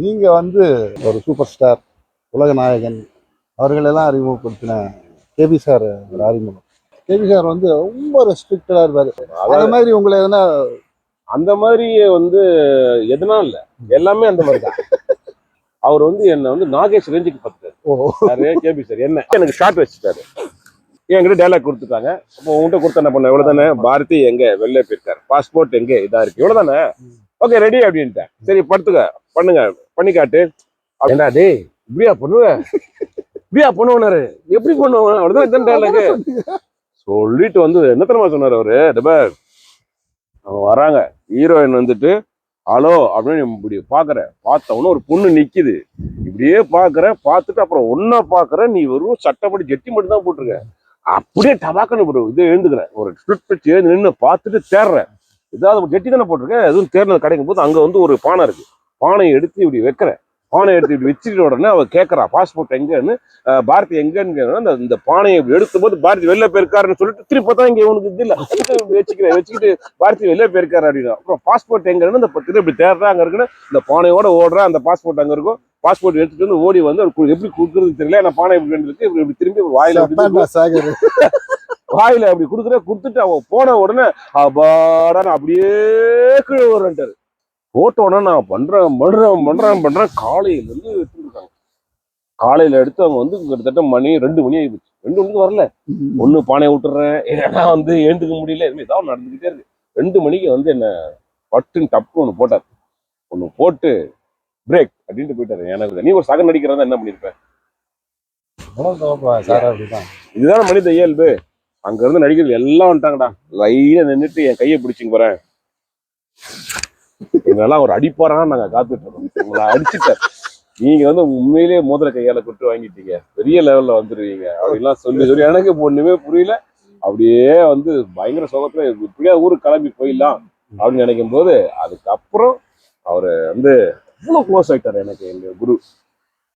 நீங்க வந்து ஒரு சூப்பர் ஸ்டார் உலக நாயகன் அவர்களெல்லாம் அறிமுகப்படுத்தின கேபி சார் அறிமுகம். கேபி சார் வந்து ரொம்ப ரெஸ்ட்ரிக்டடா இருப்பாரு. அதே மாதிரி உங்களை எதனா அந்த மாதிரி வந்து எதனா இல்ல. எல்லாமே அந்த மாதிரி தான். அவர் வந்து என்ன வந்து நாகேஷ் ரேஞ்சுக்கு யாரு? KB sir. என்ன? எனக்கு ஷார்ட் வச்சுட்டாரு. என்கிட்ட டைலாக் கொடுத்துட்டாங்க. அப்போ உங்ககிட்ட கொடுத்த என்ன பண்ண? இவ்வளவுதானே? பாரதி எங்க? வெளில போயிருக்காரு. பாஸ்போர்ட் எங்க? இதா இருக்கு. இவ்வளவுதானே? ஓகே ரெடி அப்படின்ட்டேன். சரி படுத்துக்க. பண்ணுங்க பண்ணி காட்டு ஏண்டா டேய் இப்படியா பண்ணுவ? இப்படியா பண்ணுவனாரு? எப்படி பண்ணுவாங்க அவ்வளவுதான் இதான் சொல்லிட்டு வந்து என்ன தெரியுமா சொன்னார் அவரு? டபர் அவங்க வராங்க. ஹீரோயின் வந்துட்டு ஹலோ அப்படின்னு இப்படி பாக்குற. பார்த்தவொன்னே ஒரு பொண்ணு நிக்குது. இப்படியே பாக்குற பார்த்துட்டு அப்புறம் ஒன்னா பாக்குற நீ வெறும் சட்டப்படி ஜெட்டி மட்டும் தான் போட்டிருக்க. அப்படியே டபாக்கன்னு ஒரு இது எழுந்துக்கிறேன் ஒரு ஸ்பிளிட் வச்சு எழுந்து நின்று பார்த்துட்டு தேடுறேன் ஏதாவது ஜெட்டி தானே போட்டிருக்கேன் எதுவும் தேர்னது கிடைக்கும் போது அங்க வந்து ஒரு பானை இருக்கு. பானையை எடுத்து இப்படி வைக்கிறேன் பானை எடுத்து இப்படி வச்சுட்டு உடனே அவ கேட்கறா பாஸ்போர்ட் எங்கன்னு பாரதி எங்கன்னு. அந்த இந்த பானையை எடுக்கும்போது பாரதி வெளில போயிருக்காருன்னு சொல்லிட்டு திருப்பி பார்த்தா இங்க உனக்கு இது இல்ல. வச்சுக்கிறேன் வச்சுக்கிட்டு பாரதி வெளில போயிருக்காரு அப்படின்னா. அப்புறம் பாஸ்போர்ட் எங்கன்னு அந்த பத்து இப்படி தேடுறா அங்க இருக்குன்னு இந்த பானையோட ஓடுறா அந்த பாஸ்போர்ட் அங்க இருக்கும். பாஸ்போர்ட் எடுத்துட்டு வந்து ஓடி வந்து அவர் எப்படி கொடுக்குறது தெரியல. நான் பானை இப்படி இருக்கு இப்படி திரும்பி வாயில வாயில அப்படி கொடுக்குற கொடுத்துட்டு அவன் போன உடனே அபாடான்னு அப்படியே கீழே வரன்ட்டாரு போட்ட உடனே நான் பண்றேன் பண்றேன் பண்றேன் பண்றேன். காலையில இருந்து எடுத்துட்டு இருக்காங்க காலையில எடுத்து அவங்க வந்து கிட்டத்தட்ட மணி ரெண்டு மணி ஆயிடுச்சு ரெண்டு மணிக்கு வரல. ஒண்ணு பானையை விட்டுறேன் ஏன்னா வந்து எழுந்துக்க முடியல. எதுவுமே ஏதாவது நடந்துகிட்டே இருக்கு. ரெண்டு மணிக்கு வந்து என்ன பட்டுன்னு டப்பு ஒன்று போட்டார். ஒன்று போட்டு பிரேக் அப்படின்ட்டு போயிட்டாரு. எனக்கு நீ ஒரு சக நடிக்கிறதா என்ன பண்ணிருப்ப சார் அப்படிதான். இதுதானே மனித இயல்பு. அங்க இருந்து நடிகர்கள் எல்லாம் வந்துட்டாங்கடா. லைனா நின்னுட்டு என் கையை பிடிச்சிங்க போறேன். எங்கெல்லாம் ஒரு அடிப்பாரான்னு நாங்க காத்துட்டு இருக்கோம். உங்களை அடிச்சுட்டார் நீங்க வந்து உண்மையிலேயே மோதிர கையால கொட்டு வாங்கிட்டீங்க. பெரிய லெவல்ல வந்துருவீங்க. அப்படின்லாம் சொல்லி சொல்லி எனக்கு ஒண்ணுமே புரியல. அப்படியே வந்து பயங்கர சோகத்துல இப்படியா ஊருக்கு கிளம்பி போயிடலாம் அப்படின்னு நினைக்கும் போது அதுக்கப்புறம் அவரு வந்து இவ்வளவு க்ளோஸ் ஆயிட்டாரு எனக்கு எங்க குரு.